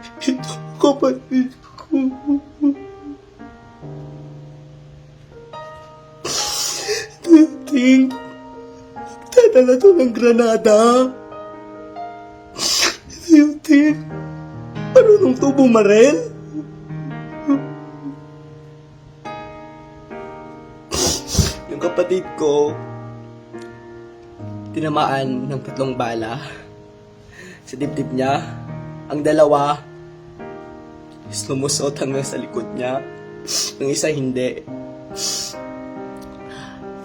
Ito kapatid ko. Ting, nagdadala to ng granada. Yung ting, marunong to bumarel? Yung kapatid ko, tinamaan ng tatlong bala sa dibdib niya. Ang dalawa, lumusot hanggang sa likod niya. Ang isa hindi.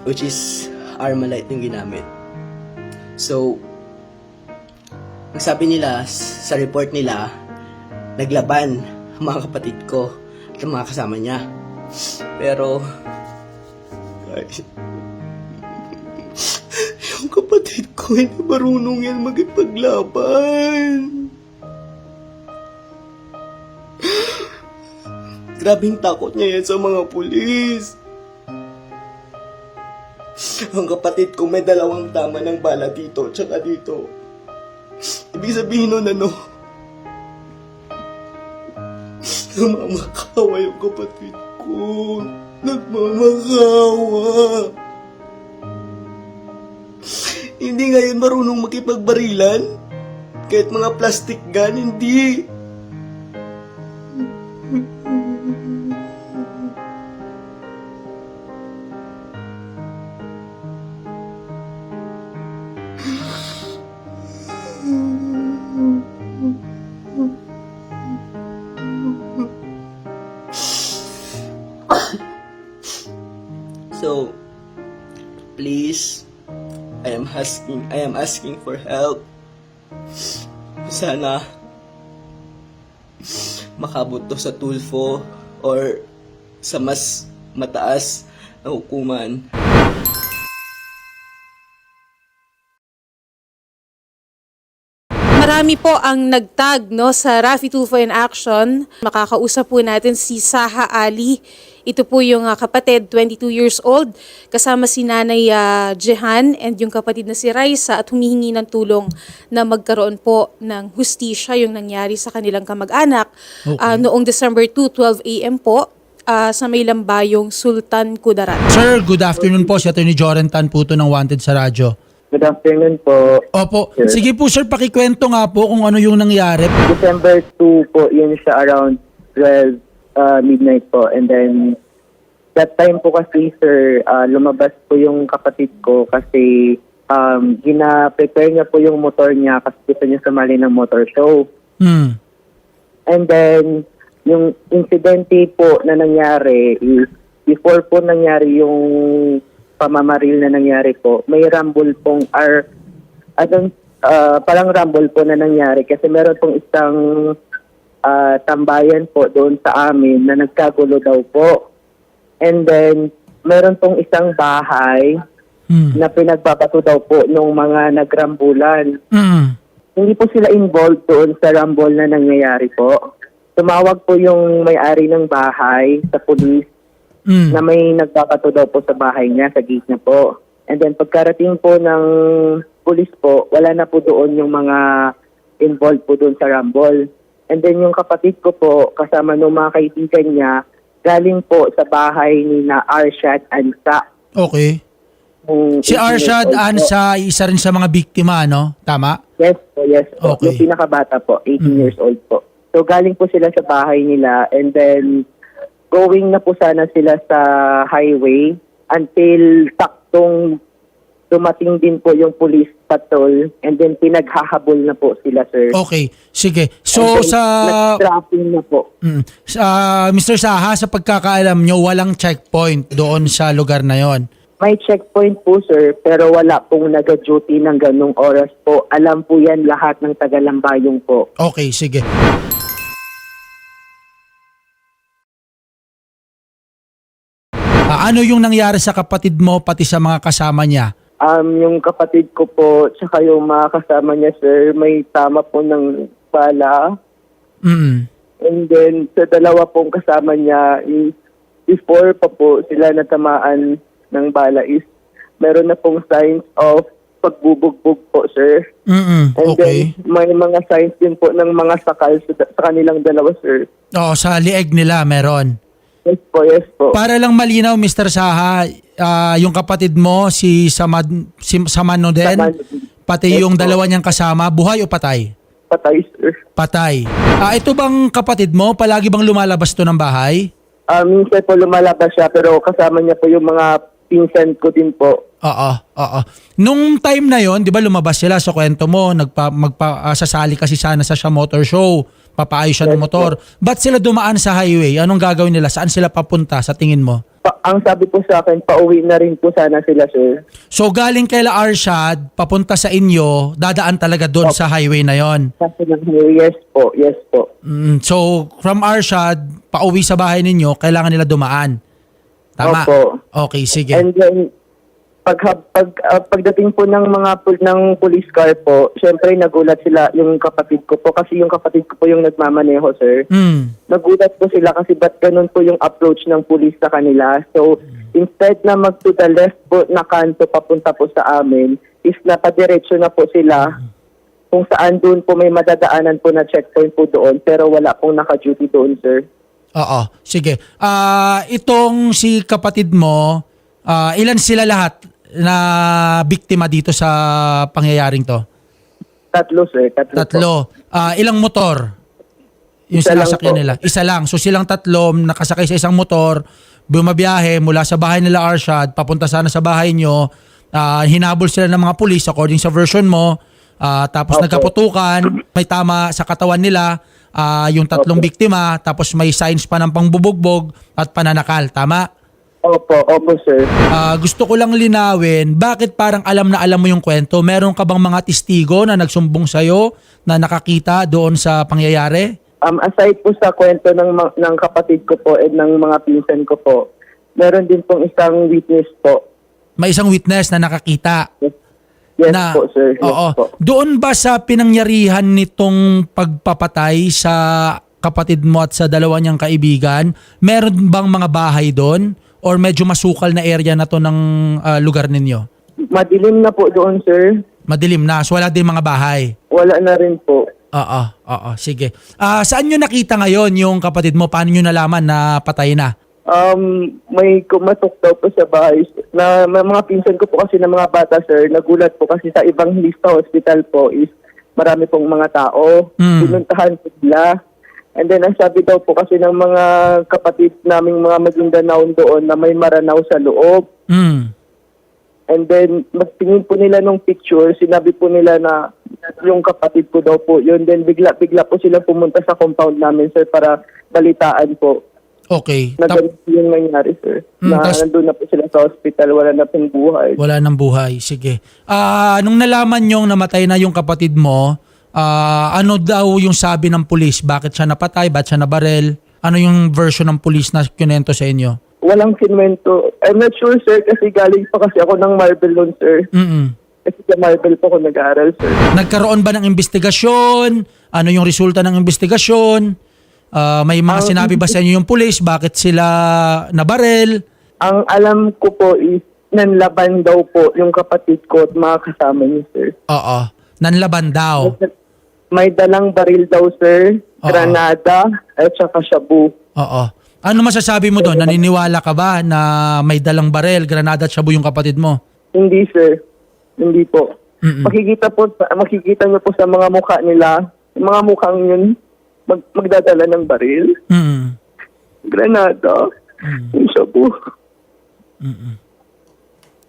Which is Armalite yung ginamit. So, ang sabi nila sa report nila, naglaban ang mga kapatid ko at ang mga kasama niya. Pero, guys, yung kapatid ko, hindi marunong yan magipaglaban. Grabing takot niya yan sa mga pulis. Ang kapatid ko may dalawang tama ng bala dito, tsaka dito. Ibig sabihin nun ano, namamakawa yung kapatid ko. Nagmamakawa. Hindi ngayon marunong makipagbarilan? Kahit mga plastic gun, hindi. Asking, I am asking for help. Sana makabot to sa tulfo or sa mas mataas na hukuman. Marami po ang nagtag no sa Rafi Tulfo in Action. Makakausap po natin si Saha Ali. Ito po yung ah, kapatid, 22 years old, kasama si Nanay ah, Jehan and yung kapatid na si Raisa at humihingi ng tulong na magkaroon po ng hustisya yung nangyari sa kanilang kamag-anak ah, noong December 2, 12 a.m. po ah, sa may lambayong Sultan Kudarat. Sir, good afternoon po. Si Atty. Joren Tan po to ng Wanted sa radyo. Good afternoon po. Opo. Sir. Sige po sir, pakikwento nga po kung ano yung nangyari. December 2 po, yun siya around 12 uh, midnight po. And then, that time po kasi, sir, uh, lumabas po yung kapatid ko kasi um, gina-prepare niya po yung motor niya kasi gusto niya sumali ng motor show. Hmm. And then, yung insidente po na nangyari is, before po nangyari yung pamamaril na nangyari po, may rumble pong R, adong, ah, parang rumble po na nangyari kasi meron pong isang ah, tambayan po doon sa amin na nagkagulo daw po. And then, meron pong isang bahay Hmm. na pinagbabato daw po nung mga nagrambulan Hmm. hindi po sila involved doon sa rumble na nangyayari po. Tumawag po yung may-ari ng bahay sa pulis Hmm. na may nagbabato daw po sa bahay niya, sa gate niya po. And then pagkarating po ng pulis po, wala na po doon yung mga involved po doon sa rumble. And then yung kapatid ko po, kasama ng mga kaibigan niya, galing po sa bahay ni na Arshad Ansa. Okay. Yung Si 18 years Arshad. Ansa, isa rin sa mga biktima, no? Tama? Yes po, yes po. Okay. Yung pinakabata po, 18 Mhm. years old po. So galing po sila sa bahay nila and then going na po sana sila sa highway until taktong dumating din po yung police patrol and then pinaghahabol na po sila, sir. Okay. Sige. So, And then, sa... Nag-trapping na po. Mm, sa Mr. Saha, sa pagkakaalam nyo, walang checkpoint doon sa lugar na yon. May checkpoint po, sir, pero wala pong nag-duty ng ganong oras po. Alam po yan lahat ng tagalambayong po. Okay, sige. Ah, ano yung nangyari sa kapatid mo pati sa mga kasama niya? Um, yung kapatid ko po, tsaka yung mga kasama niya, sir, may tama po ng bala. Mm. And then, sa dalawa pong kasama niya, is, before pa po sila natamaan ng bala is, meron na pong signs of pagbubugbog po, sir. Mm-mm. And Okay. then, may mga signs din po ng mga sakal sa, sa kanilang dalawa, sir. Oo, sa lieg nila meron. Yes po, yes po. Para lang malinaw, Mr. Saha, ah, yung kapatid mo, si Samad, si Samano din, Saman- pati Yes yung po. dalawa niyang kasama, buhay o patay? Patay, sir. Patay. Ah, ito bang kapatid mo, palagi bang lumalabas to ng bahay? Ah, minsan po lumalabas siya, pero kasama niya po yung mga pinsan ko din po. Oo, oo. Nung time na yon, 'di ba lumabas sila sa kwento mo, nagpa magpa ah, sasali kasi sana sa siya motor show, papaayos siya ng Yes, motor. Ba't sila dumaan sa highway? Anong gagawin nila? Saan sila papunta sa tingin mo? Pa- ang sabi po sa akin, pauwi na rin po sana sila, sir. So galing kay La Arshad, papunta sa inyo, dadaan talaga doon sa highway na yon. Yes po, yes po. Mm, so from Arshad, pauwi sa bahay ninyo, kailangan nila dumaan. Tama? Opo. Okay, sige. And then, pag, pag, ah, pagdating po ng mga pul- ng police car po, syempre nagulat sila yung kapatid ko po kasi yung kapatid ko po yung nagmamaneho, sir. Mm. Nagulat po sila kasi ba't ganun po yung approach ng police sa kanila. So, instead na mag to the left po na kanto papunta po sa amin, is napadiretso na po sila kung saan doon po may madadaanan po na checkpoint po doon pero wala pong naka-duty doon, sir. Oo, sige. Ah, itong si kapatid mo, ah, ilan sila lahat na biktima dito sa pangyayaring to? Tatlo, sir. Tatlo. Tatlo. Ah, ilang motor? Yung Isa lang sinasakyan po. nila. Isa lang. So silang tatlo nakasakay sa isang motor, bumabiyahe mula sa bahay nila Arshad, papunta sana sa bahay nyo. Ah, hinabol sila ng mga pulis according sa version mo. Ah, tapos Opo. nagkaputukan, may tama sa katawan nila, ah, yung tatlong biktima, tapos may signs pa ng pangbubugbog at pananakal. Tama? Opo, opo, sir. Ah, gusto ko lang linawin, bakit parang alam na alam mo yung kwento? Meron ka bang mga testigo na nagsumbong sa'yo na nakakita doon sa pangyayari? Um, aside po sa kwento ng, ma- ng kapatid ko po at ng mga pinsan ko po, meron din pong isang witness po. May isang witness na nakakita. Yes na, po, sir. Yes oo. po. Doon ba sa pinangyarihan nitong pagpapatay sa kapatid mo at sa dalawa niyang kaibigan, meron bang mga bahay doon? Or medyo masukal na area na to ng ah, lugar ninyo? Madilim na po doon, sir. Madilim na, so wala din mga bahay. Wala na rin po. Oo, oo, sige. Ah, saan nyo nakita ngayon yung kapatid mo? Paano nyo nalaman na patay na? Um, may kumatok daw po sa bahay. Na, may mga pinsan ko po kasi ng mga bata, sir, nagulat po kasi sa ibang lista hospital po is marami pong mga tao. Mm. Pinuntahan po sila. And then, ang sabi daw po kasi ng mga kapatid naming mga Maguindanao doon na may maranaw sa loob. Hmm. And then, magtingin po nila nung picture, sinabi po nila na yung kapatid ko daw po yun. Then, bigla-bigla po sila pumunta sa compound namin, sir, para balitaan po Okay. na ganito yung nangyari, sir. Mm, na tas- nandun na po sila sa hospital, wala na pong buhay. Wala nang buhay. Sige. Ah, nung nalaman yung namatay na yung kapatid mo, ah, ano daw yung sabi ng pulis? Bakit siya napatay? Bakit siya nabarel? Ano yung version ng pulis na kinento sa inyo? Walang kinwento. I'm not sure, sir, kasi galing pa kasi ako ng Marvel noon, sir. Mm-mm. Kasi sa Marvel po ako nag-aaral, sir. Nagkaroon ba ng investigasyon? Ano yung resulta ng investigasyon? Ah, may mga Ang- sinabi ba sa inyo yung pulis? Bakit sila nabarel? Ang alam ko po is nanlaban daw po yung kapatid ko at mga kasama niya, sir. Oo. Nanlaban daw. May dalang baril daw, sir. Oo. Granada at saka shabu. Oo. Ano masasabi mo doon? Naniniwala ka ba na may dalang barel, granada at shabu yung kapatid mo? Hindi, sir. Hindi po. Mm-mm. Makikita po, makikita niyo po sa mga mukha nila, yung mga mukhang yun, mag, magdadala ng baril, Mm. granada, yung shabu.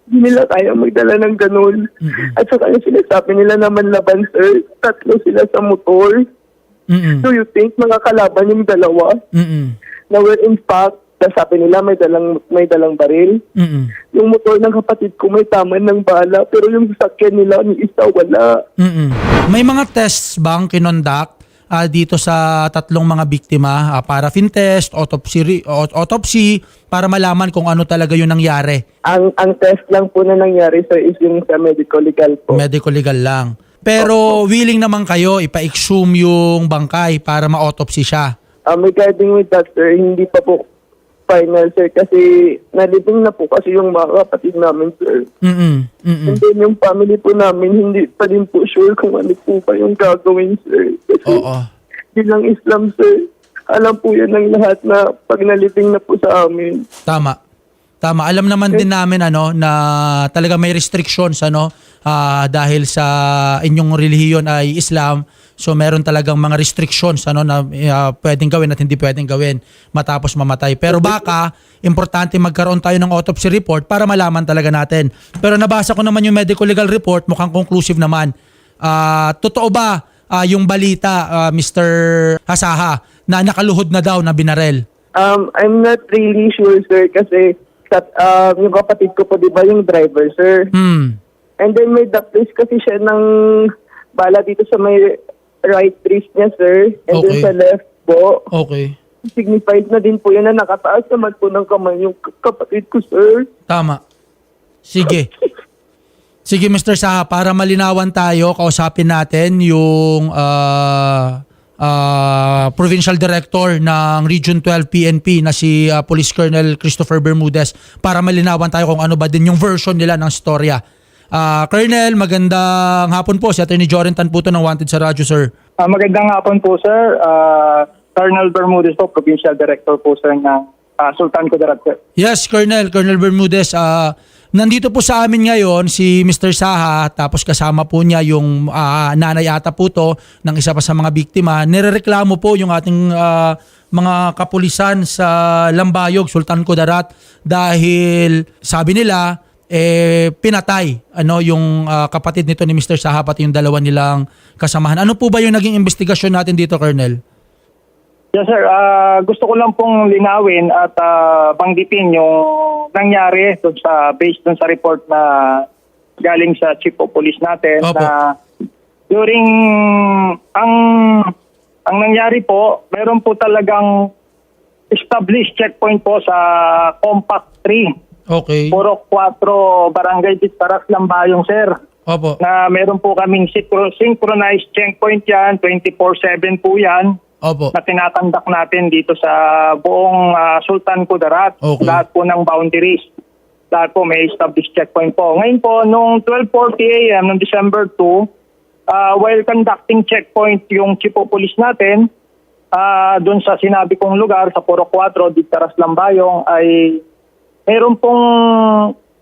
Hindi nila kaya magdala ng ganun. At saka yung sinasabi nila naman laban, sir, tatlo sila sa motor. Mm-mm. Do you think makakalaban yung dalawa? Mm-mm. Na where in fact, sabi nila may dalang, may dalang baril. Mm-mm. Yung motor ng kapatid ko may taman ng bala, pero yung sasakyan nila ni isa wala. Mm-mm. May mga tests bang kinondak ah, dito sa tatlong mga biktima? Ah, paraffin test, autopsy, autopsy, para malaman kung ano talaga yung nangyari. Ang ang test lang po na nangyari sir is yung sa medical legal po. Medical legal lang. Pero willing naman kayo ipa-exhume yung bangkay para ma-autopsy siya. um, regarding with that sir, hindi pa po final, sir, kasi nalibing na po kasi yung mga kapatid namin, sir. Mm-mm. Mm-mm. And then yung family po namin, hindi pa din po sure kung ano po ba yung gagawin, sir. Kasi Oo. bilang Islam, sir, alam po yan ng lahat na pag nalibing na po sa amin. Tama. Tama. Alam naman din namin ano na talaga may restrictions ano ah, dahil sa inyong relihiyon ay Islam. So meron talagang mga restrictions ano na ah, pwedeng gawin at hindi pwedeng gawin matapos mamatay. Pero baka importante magkaroon tayo ng autopsy report para malaman talaga natin. Pero nabasa ko naman yung medical legal report, mukhang conclusive naman. Ah, totoo ba ah, yung balita ah, Mr. Hasaha na nakaluhod na daw na binarel? Um, I'm not really sure, sir, kasi sa, um, yung kapatid ko po, di ba, yung driver, sir. Hmm. And then may the place kasi siya ng bala dito sa may right wrist niya, sir. And then Okay. sa left po, Okay. signified na din po yan na nakataas naman po ng kamay yung k- kapatid ko, sir. Tama. Sige. Sige Mr. Saha, para malinawan tayo, kausapin natin yung ah, ah, Provincial Director ng Region 12 PNP na si ah, Police Colonel Christopher Bermudez para malinawan tayo kung ano ba din yung version nila ng storya. Ah, Colonel, magandang hapon po. Si Attorney Joren Tanputo ng Wanted sa Radyo, sir. Ah, magandang hapon po, sir. Ah, Colonel Bermudez po, Provincial Director po, sir, ng ah, Sultan Kudarat, sir. Yes, Colonel. Colonel Bermudez. ah, nandito po sa amin ngayon si Mr. Saha tapos kasama po niya yung ah, nanay ata po to ng isa pa sa mga biktima. Nirereklamo po yung ating ah, mga kapulisan sa Lambayog, Sultan Kudarat dahil sabi nila eh pinatay ano yung ah, kapatid nito ni Mr. Saha pati yung dalawa nilang kasamahan. Ano po ba yung naging investigasyon natin dito, Colonel? Yes, sir. Ah, gusto ko lang pong linawin at ah, banggitin yung nangyari dun sa, based dun sa report na galing sa Chief of Police natin Opo. na during ang ang nangyari po, meron po talagang established checkpoint po sa Compact 3 Okay. Purok 4 Barangay Bitparas Lambayong, sir. Opo. na meron po kaming synchro- synchronized checkpoint yan, 24-7 po yan, Opo. na tinatandak natin dito sa buong ah, Sultan Kudarat. Okay. Lahat po ng boundaries. Lahat po may established checkpoint po. Ngayon po, nung 12.40 a.m. ng December 2, ah, while conducting checkpoint yung chief of police natin, ah doon sa sinabi kong lugar, sa Puro 4, Dictaras Lambayong, ay meron pong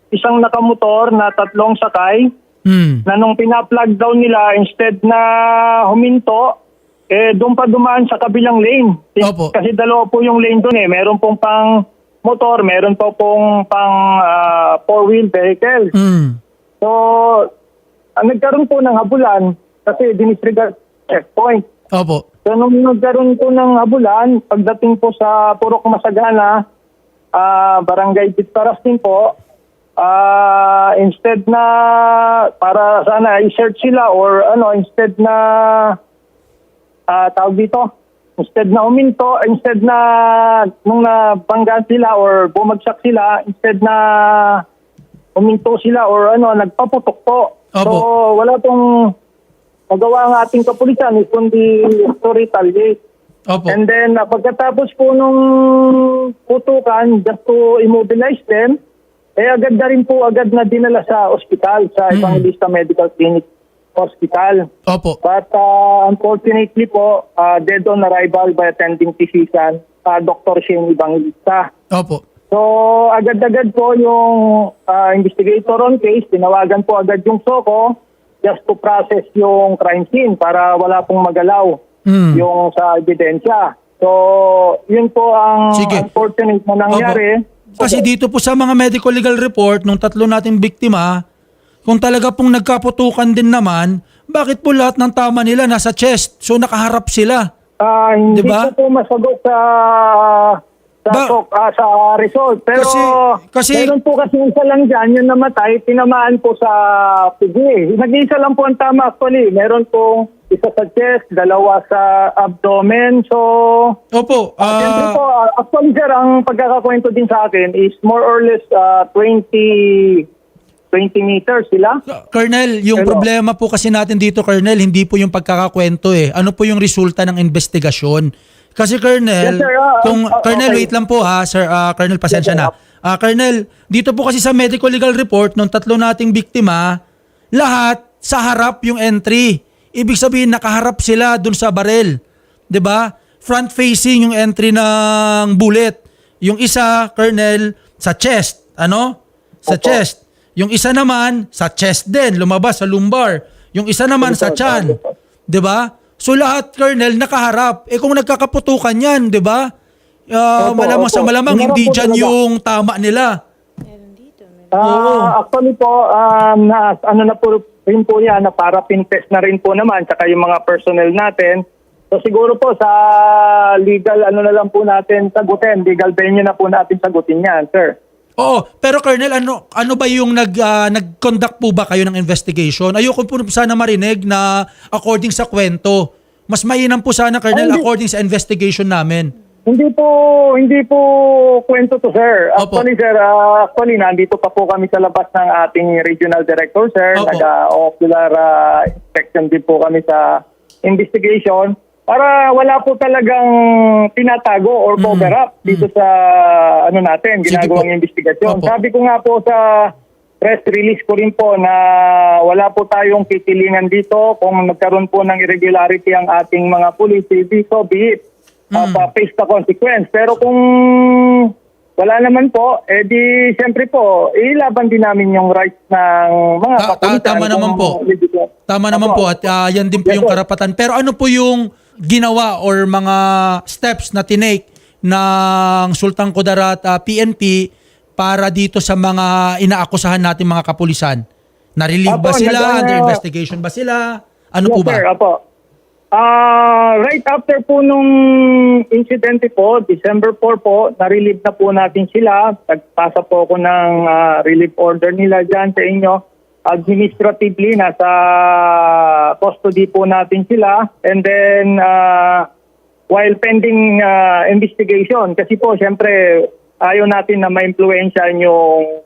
isang nakamotor na tatlong sakay Hmm. na nung pina-plug down nila, instead na huminto, eh doon pa dumaan sa kabilang lane. Opo. Kasi dalawa po yung lane doon eh. Meron pong pang motor, meron po pong pang ah, four-wheel vehicle. Hmm. So, ang nagkaroon po ng habulan kasi dinisregard checkpoint. Opo. So, nung nagkaroon po ng habulan, pagdating po sa Purok Masagana, ah Barangay Bitparas din po, ah instead na para sana i-search sila or ano, instead na ah tawag dito, instead na uminto, instead na nung nabangga sila or bumagsak sila, instead na uminto sila or ano, nagpaputok po. So, Opo. wala pong magawa ang ating kapulisan is kundi to retaliate. Opo. And then, uh, pagkatapos po nung putukan, just to immobilize them, eh agad na rin po agad na dinala sa ospital, sa Evangelista Medical Clinic Hospital. Opo. But uh, unfortunately po, uh, dead on arrival by attending physician, uh, Dr. Shane Evangelista. Opo. So, agad-agad po yung uh, investigator on case, tinawagan po agad yung SOCO just to process yung crime scene para wala pong magalaw Hmm. yung sa ebidensya. So, yun po ang Sige. unfortunate na nangyari. Opo. Kasi dito po sa mga medical legal report nung tatlo nating biktima, kung talaga pong nagkaputukan din naman, bakit po lahat ng tama nila nasa chest? So nakaharap sila. Ah, hindi Diba? ko po masagot sa sa, Ba- sok- ah, sa result. Pero Kasi- kasi- meron po kasi isa lang dyan, yung namatay, tinamaan po sa pigi. Nag-iisa lang po ang tama actually. Meron pong isa sa chest, dalawa sa abdomen. So, Opo. ah, Siyempre po, ah, actually sir, ang pagkakakwento din sa akin is more or less ah, 20 20 meters sila. Colonel, yung Pero- problema po kasi natin dito, Colonel, hindi po yung pagkakakwento eh. Ano po yung resulta ng investigasyon? Kasi Colonel, Yes, sir. Ah, kung ah, Colonel okay. wait lang po ha, Sir ah, Colonel pasensya Yes, sir. na. Ah, Colonel, dito po kasi sa medical legal report ng tatlo nating biktima, lahat sa harap yung entry. Ibig sabihin nakaharap sila dun sa barel. 'Di ba? Front facing yung entry ng bullet. Yung isa, Colonel, sa chest, ano? Sa Opo. chest. Yung isa naman sa chest din, lumabas sa lumbar. Yung isa naman sa chan. 'Di ba? So lahat Colonel nakaharap. Eh kung nagkakaputukan 'yan, 'di ba? Ah, Opo, malamang sa opo. malamang Meron hindi po talaga. yung tama nila. Ah, actually po, um, na, ano na po rin po yan, na para test na rin po naman, tsaka yung mga personnel natin. So siguro po sa legal, ano na lang po natin sagutin, legal venue na po natin sagutin yan, sir. Oo, pero Colonel, ano ano ba yung nag ah, nag-conduct po ba kayo ng investigation? Ayoko po sana marinig na according sa kwento. Mas mainam po sana Colonel Ay, hindi. according sa investigation namin. Hindi po, hindi po kwento to, sir. Opo. Actually, sir, ah, actually, nandito pa po kami sa labas ng ating regional director, sir. Opo. Nag-ocular ah, inspection din po kami sa investigation para wala po talagang tinatago or cover up dito sa ano natin, Mm. Ginagawang investigasyon. Opo. Sabi ko nga po sa press release ko rin po na wala po tayong titilingan dito kung nagkaroon po ng irregularity ang ating mga police, so be it. Uh, Mm. face the consequence. Pero kung wala naman po, eh di siyempre po, ilaban din namin yung rights ng mga Ta- ta- tama naman po. Tama naman po at ah, yan din po yung karapatan. Pero ano po yung ginawa or mga steps na tinake ng Sultan Kudarat ah, PNP para dito sa mga inaakusahan nating mga kapulisan? Na-relieve ba sila? nag- Under investigation ba sila? Ano yes, po ba? Sir, apo. Ah, right after po nung incidente po, December 4 po, na-relieve na po natin sila. Nagpasa po ako ng ah, relief order nila dyan sa inyo. Administratively, nasa custody po natin sila. And then, ah, while pending ah, investigation, kasi po, syempre, ayaw natin na ma-influensyan yung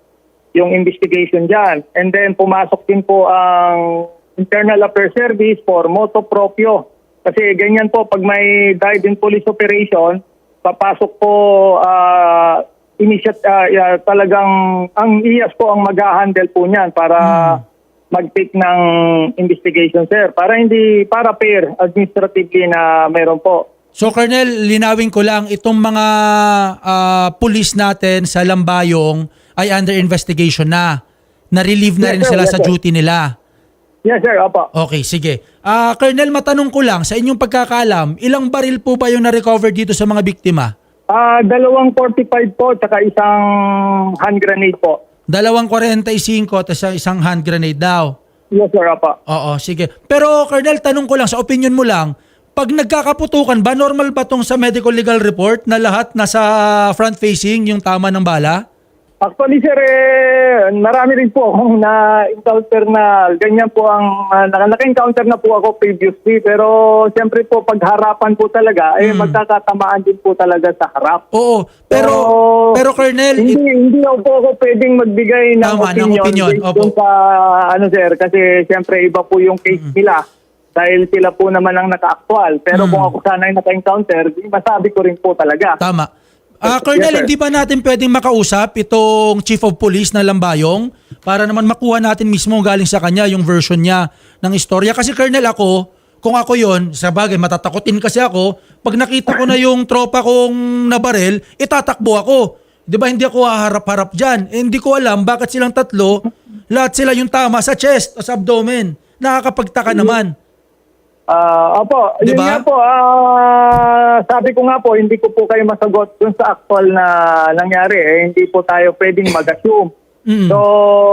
yung investigation dyan. And then pumasok din po ang Internal Affairs Service for moto proprio. Kasi ganyan po, pag may dive in police operation, papasok po uh, initiate, ah, yeah, talagang ang IAS po ang mag-handle po niyan para mag-take ng investigation, sir. Para hindi, para fair administratively na mayroon po. So Colonel, linawin ko lang itong mga ah, pulis natin sa Lambayong ay under investigation na. Na-relieve na Yes, rin sir. sila Yes, sa sir. duty nila. Yes, sir. Opo. Okay, sige. Ah, Colonel, matanong ko lang sa inyong pagkakalam, ilang baril po ba yung na-recover dito sa mga biktima? Ah, dalawang 45 po, tsaka isang hand grenade po. Dalawang 45 at sa isang hand grenade daw. Yes, sir. Opo. Oo, sige. Pero Colonel, tanong ko lang, sa opinion mo lang, pag nagkakaputukan ba, normal ba tong sa medical legal report na lahat nasa front facing yung tama ng bala? Actually, sir, eh, marami rin po akong na-encounter na ganyan po ang, uh, naka-encounter na po ako previously. Pero siyempre po, pag harapan po talaga, eh, Hmm. magkakatamaan din po talaga sa harap. Oo. Pero, So, pero Colonel, hindi, it- hindi ako po ako pwedeng magbigay ng Tama, ng opinion, opinion. based Opo. sa, ano sir, kasi siyempre iba po yung case nila. Dahil sila po naman ang naka-actual. Pero Mm. kung ako sana ay naka-encounter, masabi ko rin po talaga. Tama. Ah, Yes, Colonel, sir. hindi ba natin pwedeng makausap itong Chief of Police na Lambayong para naman makuha natin mismo galing sa kanya yung version niya ng istorya? Kasi Colonel ako, kung ako yon sa bagay, matatakotin kasi ako, pag nakita ko na yung tropa kong nabarel, itatakbo ako. Di ba hindi ako haharap-harap dyan? Eh, hindi ko alam bakit silang tatlo, lahat sila yung tama sa chest o sa abdomen. Nakakapagtaka naman. Ah, opo, yun Diba? nga po, ah, sabi ko nga po, hindi ko po kayo masagot dun sa actual na nangyari. Eh, hindi po tayo pwedeng mag-assume. Mm. So,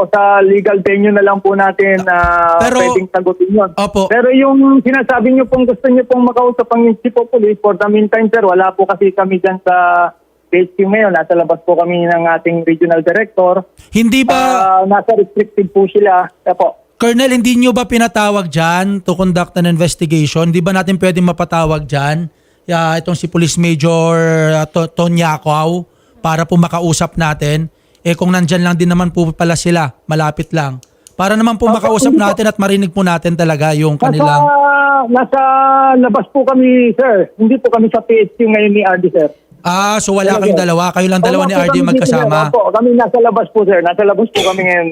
sa legal venue na lang po natin na Pero- pwedeng sagutin yun. Opo. Pero yung sinasabi niyo pong gusto niyo pong makausap ang Chief of Police, for the meantime, sir, wala po kasi kami dyan sa HQ ngayon. Nasa labas po kami ng ating regional director. Hindi ba... Ah, nasa restricted po sila. Opo. Colonel, hindi nyo ba pinatawag dyan to conduct an investigation? Hindi ba natin pwede mapatawag dyan? Ya, itong si Police Major uh, To- Tonyakaw para po makausap natin. Eh kung nandyan lang din naman po pala sila, malapit lang. Para naman po makausap natin at marinig po natin talaga yung kanilang... Nasa, nasa labas po kami, sir. Hindi po kami sa PHQ ngayon ni RD, sir. Ah, so wala kayong dalawa. Kayo lang dalawa Opo, ni RD magkasama. Opo, kami nasa labas po, sir. Nasa labas po kami ngayon.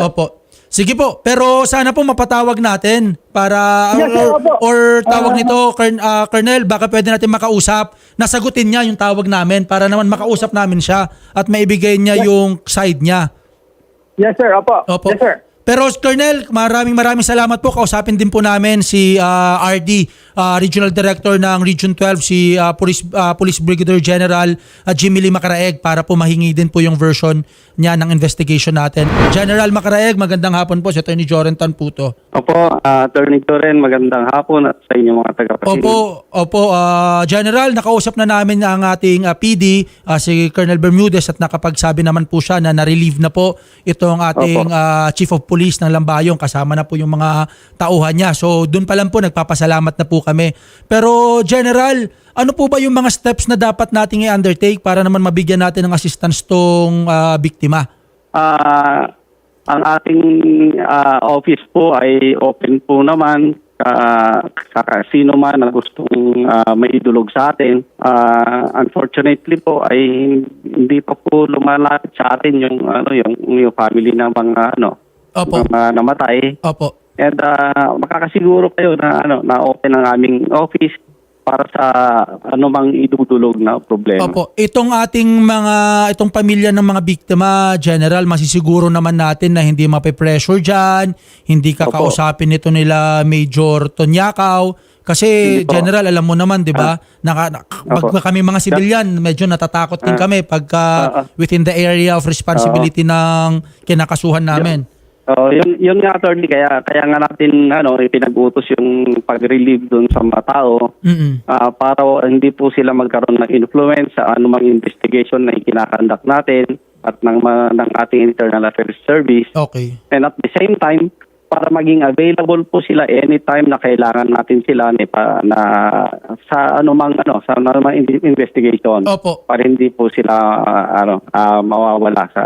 Opo. Sige po, pero sana po mapatawag natin para Yes, or, or tawag Ah. nito Kern, Colonel, baka pwede natin makausap. Nasagutin niya yung tawag namin para naman makausap namin siya at maibigay niya yung side niya. Yes, sir. Opo. Opo. Yes, sir. Pero Colonel, maraming maraming salamat po. Kausapin din po namin si ah, RD, ah, Regional Director ng Region 12, si ah, Police, ah, Police Brigadier General ah, Jimmy Lee Macaraeg para po mahingi din po yung version niya ng investigation natin. General Macaraeg, magandang hapon po. Si Attorney Jorentan Puto. Opo, uh, Attorney Joren, magandang hapon at sa inyong mga tagapakinig. Opo, opo, ah, General, nakausap na namin ang ating ah, PD, ah, si Colonel Bermudez at nakapagsabi naman po siya na na-relieve na po itong ating Opo. ah, Chief of Police ng Lambayong kasama na po yung mga tauhan niya. So doon pa lang po nagpapasalamat na po kami. Pero General, ano po ba yung mga steps na dapat nating i-undertake para naman mabigyan natin ng assistance tong ah, biktima? Ah, ang ating ah, office po ay open po naman ah, sa sino man na gustong ah, maidulog sa atin. Ah, unfortunately po ay hindi pa po lumalapit sa atin yung ano yung, yung family ng mga ano Opo. mga namatay. Opo. And ah, makakasiguro kayo na ano na open ang aming office para sa anumang idudulog na problema. Opo, itong ating mga itong pamilya ng mga biktima, General, masisiguro naman natin na hindi mape-pressure diyan, hindi kakausapin nito nila Major Tonyakaw kasi. General, alam mo naman, 'di ba? Naka, na- pag Opo. kami mga civilian, medyo natatakot din Ah. kami pagka Ah, ah. within the area of responsibility ng kinakasuhan namin. Oh, yun yun nga attorney kaya kaya nga natin ano ipinag-utos yung pag-relieve doon sa mga tao Mm. ah, para hindi po sila magkaroon ng influence sa anumang investigation na ikinakandak natin at ng ng ating Internal Affairs Service Okay. and at the same time para maging available po sila anytime na kailangan natin sila na, pa- na sa anumang ano sa anumang in- investigation Opo. para hindi po sila ah, ano ah, mawawala sa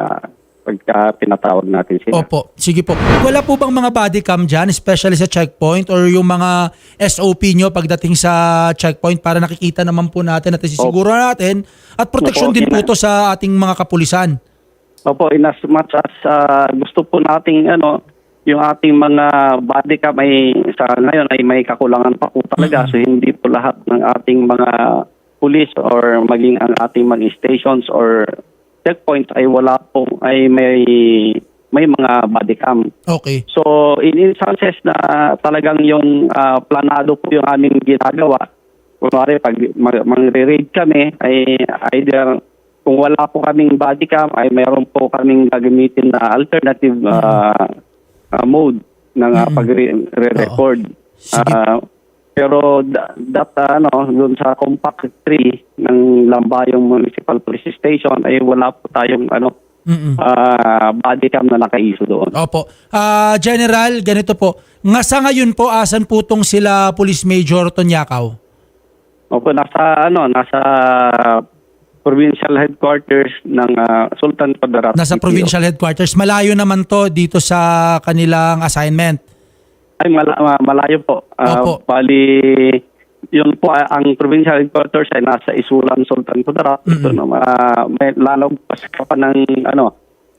pagka pinatawag natin sila. Opo, sige po. Wala po bang mga body cam dyan, especially sa checkpoint or yung mga SOP nyo pagdating sa checkpoint para nakikita naman po natin at isisiguro natin at proteksyon Opo, din po ina- to sa ating mga kapulisan. Opo, in as much as ah, gusto po nating ano, yung ating mga body cam ay sa ngayon ay may kakulangan pa po talaga. So hindi po lahat ng ating mga police or maging ang ating mga stations or checkpoints ay wala po ay may may mga body cam. Okay. So in instances na talagang yung ah, planado po yung aming ginagawa, kunwari pag magre-raid kami ay either kung wala po kaming body cam ay mayroon po kaming gagamitin na alternative ah, ah, mode ng ah, Mm. pagre-record. Sige. Ah, pero da- that ah, ano doon sa compact 3 ng Lambayong Municipal Police Station ay wala po tayong ano Mm-mm. ah, body cam na nakaiso doon. Opo. Ah, General, ganito po. Nga sa ngayon po, asan po tong sila Police Major Tonyakaw? Opo, nasa ano, nasa provincial headquarters ng ah, Sultan Kudarat. Nasa provincial headquarters. Malayo naman to dito sa kanilang assignment. Ay, mala- ma- malayo po. Ah, Opo. Bali, yun po, ah, ang provincial headquarters ay nasa Isulan, Sultan Kudarat. Ito na, ah, may lalong pas ka pa ng ano,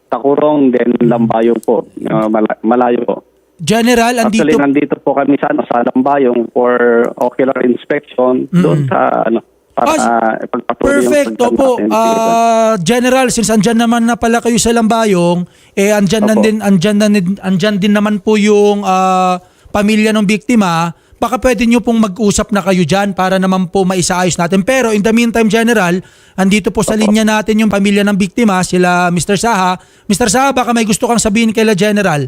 Takurong, then Lambayong po. Ah, mala- malayo po. General, Actually, andito nandito po kami sa, ano, sa Lambayong for ocular inspection doon sa ano, para Ah, ipagpatuloy yung po. Ah, General, since andyan naman na pala kayo sa Lambayong, eh andyan, na din, andyan, na, andyan din naman po yung ah, pamilya ng biktima. Baka pwede nyo pong mag-usap na kayo dyan para naman po maisaayos natin. Pero in the meantime, General, andito po sa linya natin yung pamilya ng biktima, sila Mr. Saha. Mr. Saha, baka may gusto kang sabihin kay General.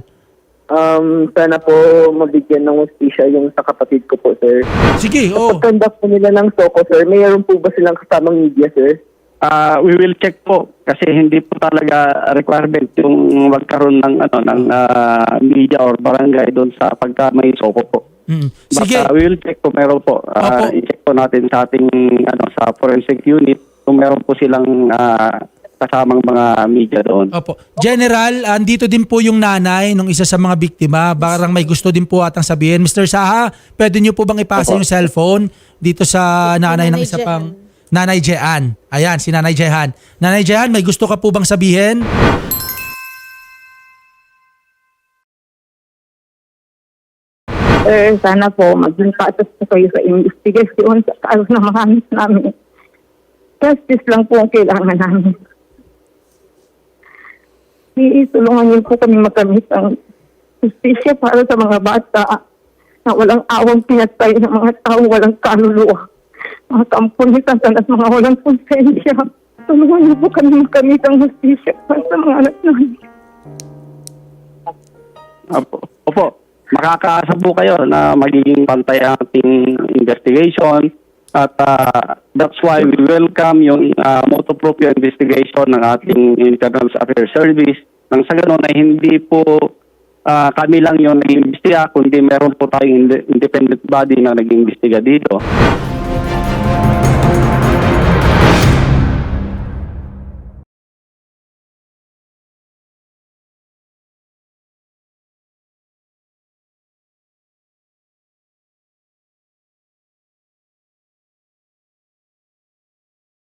Um, sana po mabigyan ng hustisya yung sa kapatid ko po, sir. Sige, oh. Pag-conduct po nila ng SOCO, sir, mayroon po ba silang kasamang media, sir? Ah, we will check po kasi hindi po talaga requirement yung magkaroon ng ano ng ah, media or barangay doon sa pagka may soko po. Mm. But Sige. ah, we will check po meron po. Ah, Opo. i-check po natin sa ating ano sa forensic unit kung meron po silang ah, kasamang mga media doon. Opo. General, andito din po yung nanay ng isa sa mga biktima. Parang may gusto din po atang sabihin. Mr. Saha, pwede niyo po bang ipasa yung cellphone dito sa nanay ng isa pang... Nanay Jehan. Ayan, si Nanay Jehan. Nanay Jehan, may gusto ka po bang sabihin? Eh, sana po maging patas po kayo sa investigation sa kaso na makamit namin. Justice lang po ang kailangan namin. Iitulungan niyo po kami makamit ang justisya para sa mga bata na walang awang pinatay ng mga taong walang kaluluwa. Mga kampunitan at mga walang konsensya. Tulungan niyo po kami makamit ang justisya para sa mga anak namin. Opo. Opo. Makakaasa po kayo na magiging pantay ang ating investigation at ah, that's why we welcome yung uh, motu proprio investigation ng ating Internal Affairs Service nang sa ganun ay hindi po ah, kami lang yung nag-iimbestiga kundi meron po tayong inde- independent body na nag-iimbestiga dito.